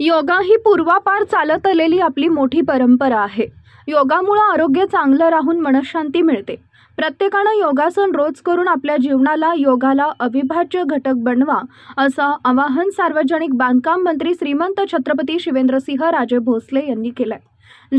योगा ही पूर्वापार चालत आलेली आपली मोठी परंपरा आहे. योगामुळं आरोग्य चांगलं राहून मनशांती मिळते. प्रत्येकानं योगासन रोज करून आपल्या जीवनाला योगाला अविभाज्य घटक बनवा असं आवाहन सार्वजनिक बांधकाम मंत्री श्रीमंत छत्रपती शिवेंद्रसिंह राजे भोसले यांनी केलंय.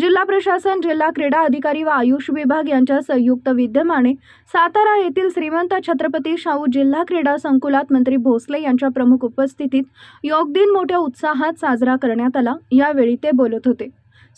जिल्हा प्रशासन जिल्हा क्रीडा अधिकारी व आयुष विभाग यांच्या संयुक्त विद्यमाने सातारा येथील श्रीमंत छत्रपती शाहू जिल्हा क्रीडा संकुलात मंत्री भोसले यांच्या प्रमुख उपस्थितीत योग दिन मोठ्या उत्साहात साजरा करण्यात आला. यावेळी ते बोलत होते.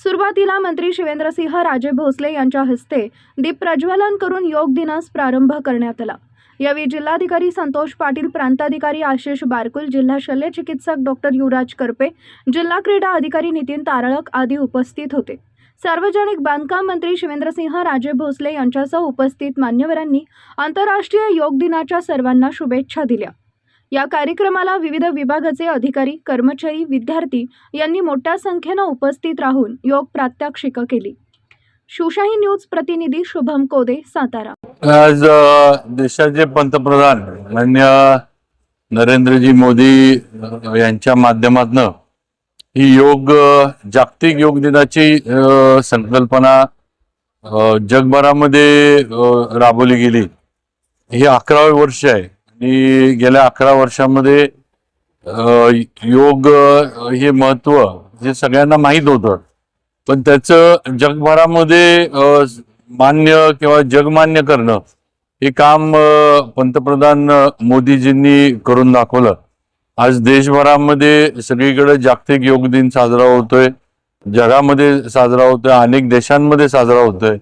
सुरुवातीला मंत्री शिवेंद्रसिंह राजे भोसले यांच्या हस्ते दीप प्रज्वलन करून योग दिनास प्रारंभ करण्यात आला. यावेळी जिल्हाधिकारी संतोष पाटील प्रांताधिकारी आशिष बारकुल जिल्हा शल्य चिकित्सक डॉक्टर युवराज करपे जिल्हा क्रीडा अधिकारी नितीन तारळक आदी उपस्थित होते. सार्वजनिक बांधकाम मंत्री शिवेंद्रसिंह राजे भोसले यांच्यासह उपस्थित मान्यवरांनी आंतरराष्ट्रीय योग दिनाच्या सर्वांना शुभेच्छा दिल्या. या कार्यक्रमाला विविध विभागाचे अधिकारी कर्मचारी विद्यार्थी यांनी मोठ्या संख्येनं उपस्थित राहून योग प्रात्यक्षिकं केली. शिवशाही न्यूज प्रतिनिधी शुभम कोदे सातारा. आज देशाचे पंतप्रधान मान्य नरेंद्रजी मोदी यांच्या माध्यमातन ही योग जागतिक योग दिनाची संकल्पना जगभरामध्ये राबवली गेली. हे अकरावे वर्ष आहे. आणि गेल्या अकरा वर्षामध्ये योग हे महत्त्व हे सगळ्यांना माहीत होतं. पण त्याचं जगभरामध्ये मान्य किंवा जगमान्य करणं हे काम पंतप्रधान मोदीजींनी करून दाखवलं. आज देशभरामध्ये सगळीकडे जागतिक योग दिन साजरा होतोय. जगामध्ये साजरा होतोय अनेक देशांमध्ये साजरा होतोय.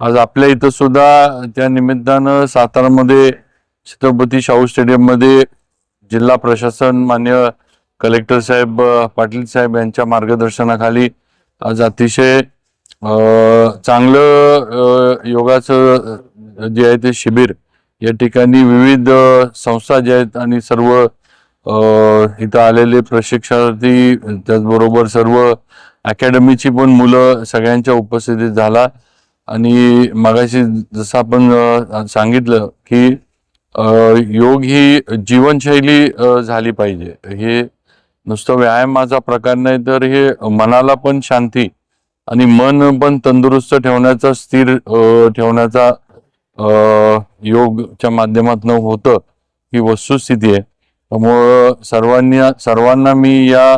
आज आपल्या इथं सुद्धा त्या निमित्तानं सातारामध्ये छत्रपती शाहू स्टेडियममध्ये जिल्हा प्रशासन मान्य कलेक्टर साहेब पाटील साहेब यांच्या मार्गदर्शनाखाली आज अतिशय चांगलं योगाचं जे आहे ते शिबिर या ठिकाणी विविध संस्था ज्या आहेत आणि सर्व इथं आलेले प्रशिक्षणार्थी त्याचबरोबर सर्व अकॅडमीची पण मुलं सगळ्यांच्या उपस्थितीत झाला. आणि मगाशी जसं आपण सांगितलं की योग ही जीवनशैली झाली पाहिजे. हे नुसतं व्यायामाचा प्रकार नाही तर हे मनाला पण शांती आणि मन पण तंदुरुस्त ठेवण्याचा स्थिर ठेवण्याचा योगच्या माध्यमातून होतं ही वस्तुस्थिती आहे. त्यामुळं सर्वांनी सर्वांना मी या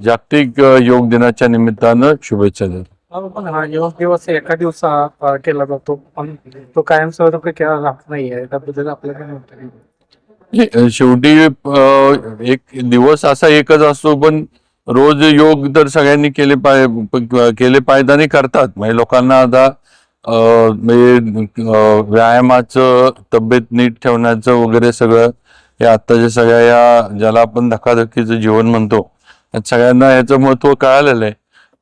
जागतिक योग दिनाच्या निमित्तानं शुभेच्छा देतो. पण हा योग दिवस एका दिवसा केला जातो पण तो कायमस्वरूपी केला जात नाहीये त्याबद्दल आपल्याला शेवटी एक दिवस असा एकच असतो पण रोज योग तर सगळ्यांनी केले पाय केले पाहिजे आणि करतात. म्हणजे लोकांना आता म्हणजे व्यायामाचं तब्येत नीट ठेवण्याचं वगैरे सगळं हे आत्ताच्या सगळ्या या ज्याला आपण धकाधकीचं जीवन म्हणतो सगळ्यांना याचं महत्त्व कळालेलं आहे.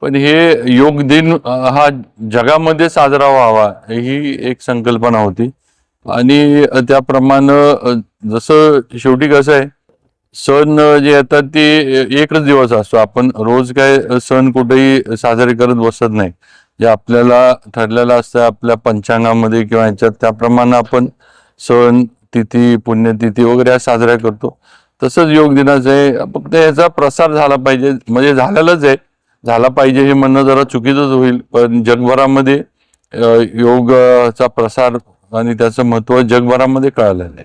पण हे योग दिन हा जगामध्ये साजरा व्हावा ही एक संकल्पना होती. आणि त्याप्रमाणे जसं शेवटी कसं आहे सण जे येतात ते एकच दिवस असतो. आपण रोज काय सण कुठेही साजरे करत बसत नाही. जे आपल्याला ठरलेलं असतं आपल्या पंचांगामध्ये किंवा ह्याच्यात त्याप्रमाणे आपण सण तिथी पुण्यतिथी वगैरे या साजऱ्या करतो. तसंच योग दिनाचं आहे. फक्त याचा प्रसार झाला पाहिजे. म्हणजे झालेलाच आहे. झाला पाहिजे हे म्हणणं जरा चुकीचंच होईल. पण जगभरामध्ये योगचा योगाचा प्रसार आणि त्याचं महत्त्व जगभरामध्ये कळालेलं आहे.